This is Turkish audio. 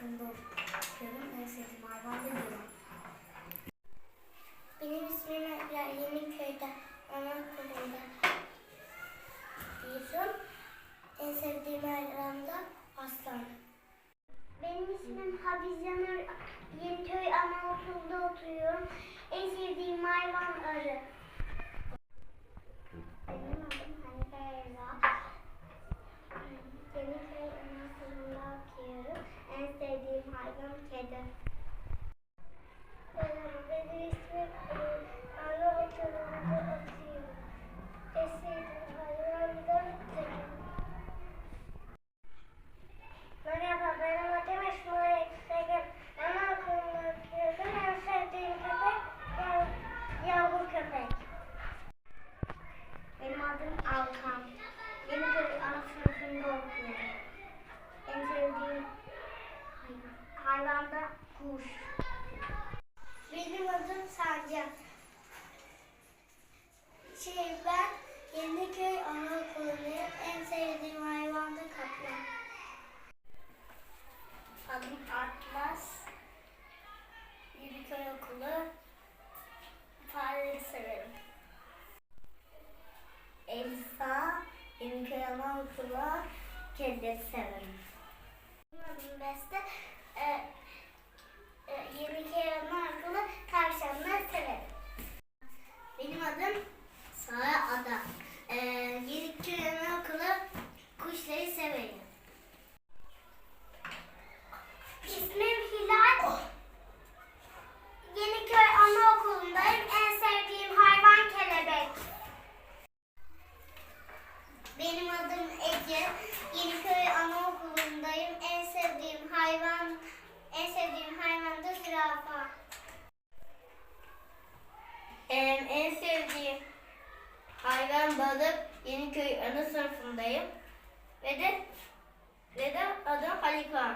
okuyorum. En sevdiğim hayvan da. Benim ismim Ebrar. Yeniköy'de anaokulunda büyüdüm. En sevdiğim hayvan da aslan. Benim ismim Hafize Nur. Yeniköy Anaokulu'nda oturuyorum. En sevdiğim hayvan arı. Benim adım Hanife Erza. Yeniköy Anaokulu'nda okuyorum. En sevdiğim hayvan kedi. Merhaba, benim ismim e, Anaokulu'nda oturuyorum. En sevdiğim hayvan da kedi. Merhaba, benim adım İsmail Segin. Anaokulunda okuyorum. En sevdiğim köpek yav, yavru köpek. Alkan. Yeniköy ana sınıfında okuyorum. En sevdiğim hayvan, da kuş. Benim adım Sancar. Şey ben Yeniköy Anaokulu'ndayım. En sevdiğim hayvan da kaplan. Adım Atlas. Yeniköy Okulu. Fareleri severim. Elsa. Yeniköy Anaokulu. Kedileri severim. Benim adım Beste. Ee, e, Yeniköy Anaokulu. Tavşanları severim. Benim adım Sara Ada. Ee, Yeniköy Anaokulu. Kuşları severim. İsmim Hilal. Yeniköy Anaokulu'ndayım. En sevdiğim hayvan kelebek. Benim adım Ece. Yeniköy Anaokulu'ndayım. En sevdiğim hayvan en sevdiğim hayvan da zürafa. en sevdiğim hayvan balık Yeniköy ana sınıfındayım. Ve de ve de adım Halifa.